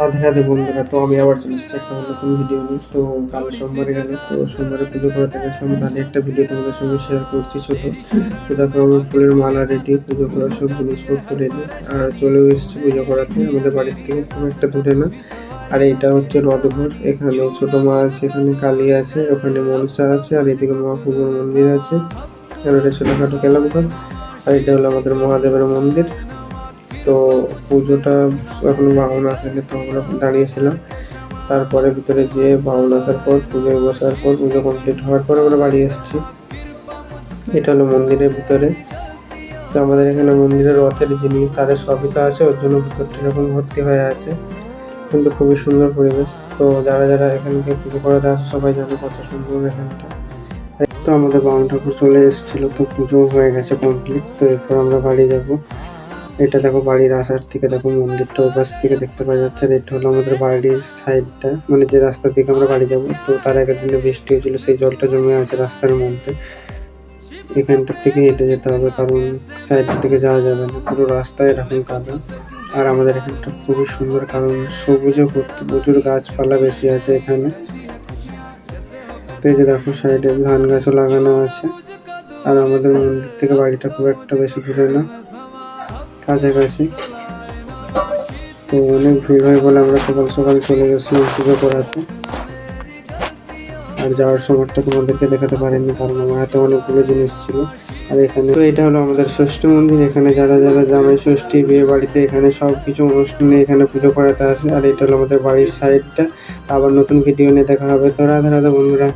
রাধে রাধে বন্ধুরা, তো আমি আবার চলে এসেছি একটা নতুন ভিডিও নিয়ে। তো কাল সোমবারে গেল, তো সোমবারে পুজো করতে গেছিলাম তাহলে একটা ভিডিও তোমাদের সঙ্গে শেয়ার করছি ছোট। তো দেখো আমার ফুলের মালা রেডি, পুজো করার সব জিনিসপত্র রেডি আর চলেও এসেছি পুজো করাতে, আমাদের বাড়ির থেকে খুব একটা দূরে না। আর এটা হচ্ছে রথঘর এখানে ছোট মা আছে, এখানে কালী আছে, ওখানে মনসা আছে, আর এদিকে মহাপুজোর মন্দির আছে। আর এটা ছোটখাটো কেলাম ঘর, আর এটা হলো আমাদের মহাদেবের মন্দির। তো পুজোটা এখন বাউন আসেনি, তো আমরা দাঁড়িয়েছিলাম। তারপরে ভিতরে যেয়ে বাউন আসার পর, পুজোয় বসার পর, পুজো কমপ্লিট হওয়ার পর আমরা বাড়ি এসেছি এটা হলো মন্দিরের ভিতরে। তো আমাদের এখানে মন্দিরের রথের জিনিস তাদের সবই তো আছে, ওর জন্য ভিতরটা এরকম ভর্তি হয়ে আছে। কিন্তু খুবই সুন্দর পরিবেশ। তো যারা যারা এখানকে পুজো করাতে আসে, সবাই জানে কত সুন্দর এখানটা। তো আমাদের বাউন ঠাকুর চলে এসেছিল, তো পুজো হয়ে গেছে কমপ্লিট তো এরপর আমরা বাড়ি যাব। এটা দেখো বাড়ির আসার থেকে দেখো মন্দিরটা ওপাশ থেকে দেখতে পাওয়া যাচ্ছে। আর এটা হলো আমাদের বাড়ির সাইডটা মানে যে রাস্তার দিকে আমরা বাড়ি যাব, তো তার আগের দিনে বৃষ্টি হয়েছিল, সেই জলটা জমে আছে রাস্তার মধ্যে। এখানটার থেকে হেঁটে যেতে হবে, কারণ সাইডের দিকে যাওয়া যাবে না, পুরো রাস্তায় এরকম কাদা। আর আমাদের এখানটা খুবই সুন্দর, কারণ সবুজে ভর্তি, প্রচুর গাছপালা বেশি আছে এখানে। তো এই যে দেখো সাইডে ধান গাছও লাগানো আছে। আর আমাদের মন্দির থেকে বাড়িটা খুব একটা বেশি দূরে না। কাছাকাছি। তো অনেক ভিড় হয় বলে আমরা সকাল সকাল চলে গেছিলাম পুজো করাতে। আর যাওয়ার সময়টা তোমাদেরকে দেখাতে পারিনি, কারণ আমার হাতে অনেকগুলো জিনিস ছিল। আর এখানে তো এটা হলো আমাদের ষষ্ঠী মন্দির, এখানে যারা যারা জামাই ষষ্ঠী, বিয়ে বাড়িতে এখানে সব কিছু অনুষ্ঠানে এখানে পুজো করাতে আসে। আর এটা হলো আমাদের বাড়ির সাইডটা। আবার নতুন ভিডিও নিয়ে দেখা হবে। তো রাধা রাধা বন্ধুরা।